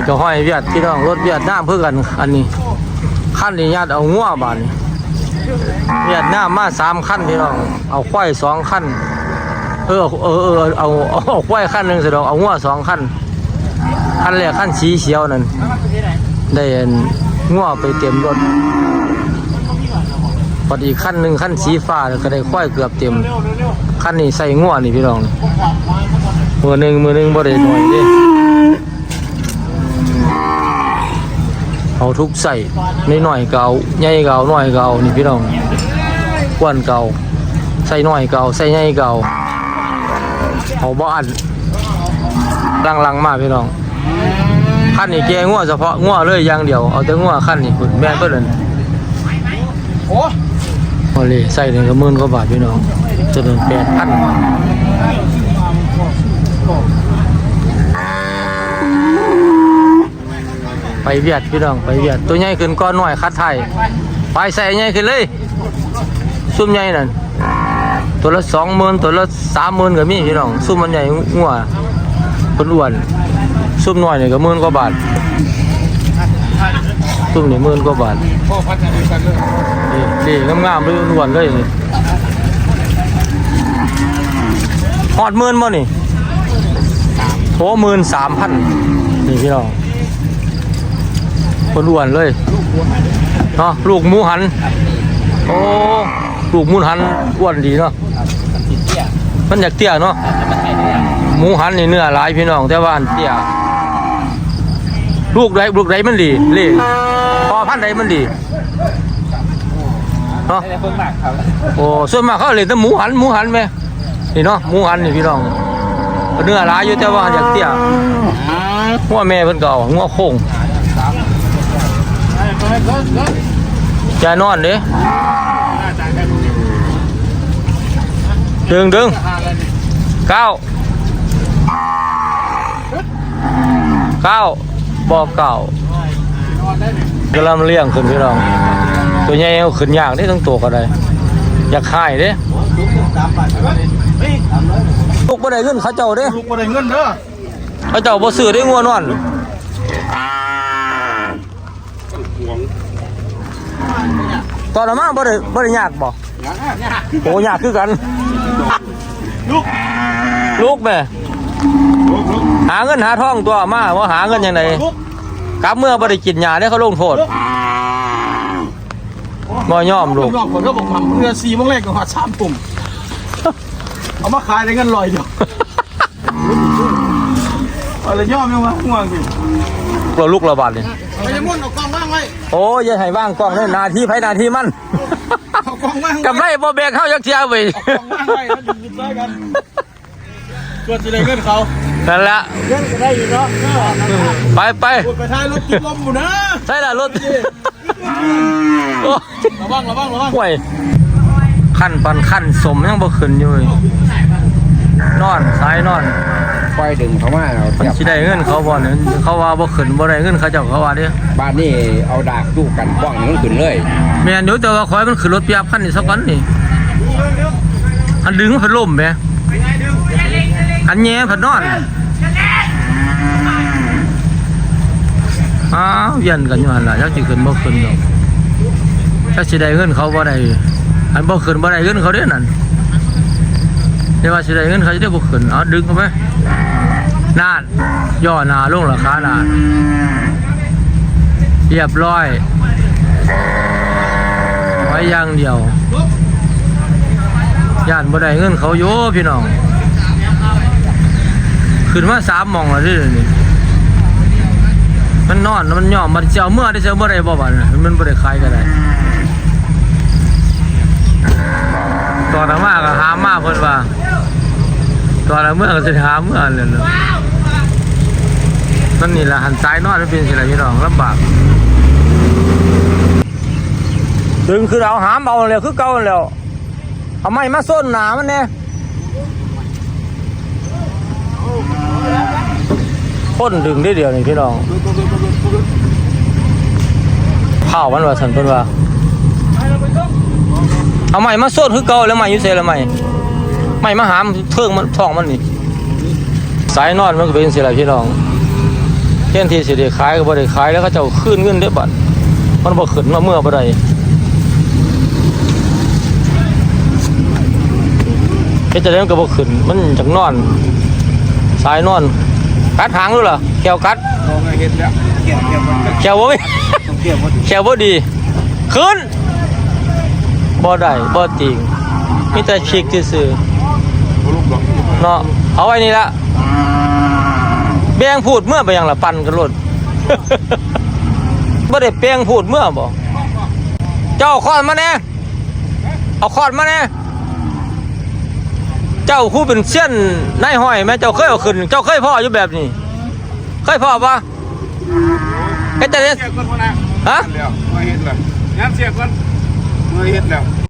นี่ก็ห้อยเวียดพี่น้องรถเวียดนาเพื่อกันอันนี้ขั้นนี้ญาติเอางัวบานนี่เวียดนามมาสามขั้นพี่น้องเอาควายสองขั้นเออเออเออเอาเอาควายขั้นหนึ่งสิดอกเอางัวสองขั้นขั้นแรกขั้นสีเขียวนั่นได้งัวไปเต็มรถพอดีขั้นหนึ่งขั้นสีฟ้าก็ได้ควายเกือบเต็มขั้นนี้ใส่งัวนี่พี่น้องมือหนึ่งมือหนึ่งบ่ได้หน่อยเดิ เอาทุกใส่ในหน่อยเก่าใหญ่เก่าหน่อยเก่านี่พี่น้องกวนเก่าใส่หน่อยเก่าใส่ใหญ่เก่าเอาบ้านลังลังมากพี่น้องขั้นนี่แกงัวเฉพาะงัวเลยอย่างเดียวเอาแต่งัวขั้นนี่คุณแม่เพื่อนโอ้โอเลยใส่หนึ่งก็หมื่นกว่าบาทพี่น้องจำนวนแปดพัน ไปเวียดพี่น้องไปเวียดตัวใหญ่ขึ้นก้อนหน่อยคัดไทยไปใส่ใหญ่ขึ้นเลยซุ่มใหญ่นั่นตัวละสองหมื่นตัวละสามหมื่นก็มีพี่น้องซุ่มมันใหญ่งัวคนอ้วนซุ่มหน้อยเนี่ยก็หมื่นกว่าบาทซุ่มนี่หมื่นกว่าบาทดีงามๆเลยอ้วนเลยนี่หอดหมื่นบ่นี่โถหมื่นสามพันนี่พี่น้อง คนอ้วนเลยเนาะลูกหมูหัน โอ้ลูกหมูหันอ้วนดีเนาะมันอยากเตี้ยเนาะหมูหันนี่เนื้อหลายพี่น้องแต่ว่าอันเตี้ยลูกใดลูกใดมันดีเล่พอพันธุ์ใดมันดีเนาะไม่ได้เพิ่งมากครับโอ้ส่วนมากเขาเลยแต่หมูหันหมูหันไหมนี่เนาะหมูหันนี่พี่น้องเนื้อหลายอยู่แต่ว่าอยากเตี้ยหัวแม่เพิ่นก็เอาหัวโค้ง ใจนอนเด้ดึงดึงเก้าเก้าบอกเก้ากำลังเลี้ยงขึ้นพี่น้อง ตัวใหญ่เอาขึ้นยากได้ทั้งตัวก็ได้อยากหายเด้ลูกบ่ได้เงินเขาเจ้าเด้ลูกบ่ได้เงินเด้อเขาเจ้าบ่ซื้อได้งัวนอน ตอนนั้นมาบ่ได้บ่ได้ยากบ่โอ้ยากคือกัน ลูก ลูกแม่หาเงินหาทองตัวมาว่าหาเงินยังไงลูกกลับเมื่อบ่ได้กินยาได้เขาลงโทษบ่ยอมลูกยอมคนก็บอกทำเรือสี่โมงแรกก็หอดสามตุ่มเอามาขายได้เงินลอยเดียวเอาเลยย่อมยังวะง่วงสิเราลูกระบาดนี่ ไปจะมุ่นเอากล้องว่างไว้โอ้ยอย่าให้ว่างกล้องเลยนาทีไผนาทีมันเอากล้องว่างกำไรบ่แบกเข้ายักเทียไปกล้องว่างไว้แล้วหยุดด้วยกันเกิดจะได้เงินเขานั่นละเงินก็ได้อยู่เนาะไปไปพูดไปท้ายรถกินลมอยู่นะใช่ละรถโอ้ยระวังระวังระวังห่วยขั้นปันขั้นสมยังบ่ขึ้นอยู่เลยนอนสายนอน ไฟดึงเขามาเอามันจับสิได้เงินเขาบ่เนี่ยเขาว่าบ่ขึ้นบ่ได้เงินเขาเจ้าเขาว่าเด้บ้านนี่เอาดากดูกันป้องมันขึ้นเลยแม่นเดี๋ยวแต่ว่าขอให้มันขึ้นรถเปียบคันนี้สักวันนี่อันดึงมันเพิ่นล่มแหมอันแย่เพิ่นนอนอ้าวเวียนกันอยู่หั่นล่ะจักสิขึ้นบ่ขึ้นดอกจักสิได้เงินเขาบ่ได้อันบ่ขึ้นบ่ได้เงินเขาเด้นั่น แต่ว่าสิได้เงินเขาจะได้บ่ขึ้นเอาดึงเข้าไปนานย่อหนาลงราคานานเรียบร้อยไว้อย่างเดียวญาติบ่ได้เงินเขาโยพี่น้องขึ้นมาสามมองแล้วเดินี่มันนอนมันย่อมมันเจ้าเมื่อได้เจ้าเมื่อไรบ่บัดน่ะมันบ่ได้ขายก็ได้ ตอนนั้นมาก็หามาเพิ่นว่าตอนนั้นเมื่อก็สิหาเมื่อเลยเนาะมันนี่ล่ะหันซ้ายนอนมันเป็นสิล่ะพี่น้องลำบากดึงคือเอาหามเอาเลยคือเก่าแล้วเอาไม้มาส้นหนามันเนี่ยพ่นดึงได้เดียวนี่พี่น้องเผามันว่าสันเพิ่นว่า เอาไม้มาส้นคือเก่าแล้วไม้อยุ่เซ่แล้วไม้ไม้มาหามเทิงมันท้องมันนี่สายนอนมันก็เป็นสิละพี่น้องเที่ยนที่สิได้ขายก็บ่ได้ขายแล้วเขาเจ้าคืนเงินได้บัดมันบ่ขึ้นมาเมื่อบ่ได้เฮ็ดจังได๋มันก็บ่ขึ้นมันจักนอนสายนอนกัดหางดูล่ะแขวกัดพอเห็นแล้วเกี่ยวเกี่ยวมันแขวบ่มีต้องเกี่ยวมันแขวบ่ดีขึ้น บ่ได้บ่จริงมีแต่ชิกซื่อลูกหลงๆเนาะเอาไว้นี่ละแบงพูดเมื่อไปยังละปั่นกันรถบ่ได้แปลงพูดเมื่อบ่เจ้าเอาคอนมาแน่เอาคอนมาแน่เจ้าผู้เป็นเส้ยนนายห้อยแม่เจ้าเคยเอาขึ้น เจ้าเคยพ่ออยู่แบบนี้ เคยพ่อปะเฮ็ดแต่เนี้เสียคนมานะฮะแล้วมาเห็นแล้วงานเสียคนมาเห็น แล้ว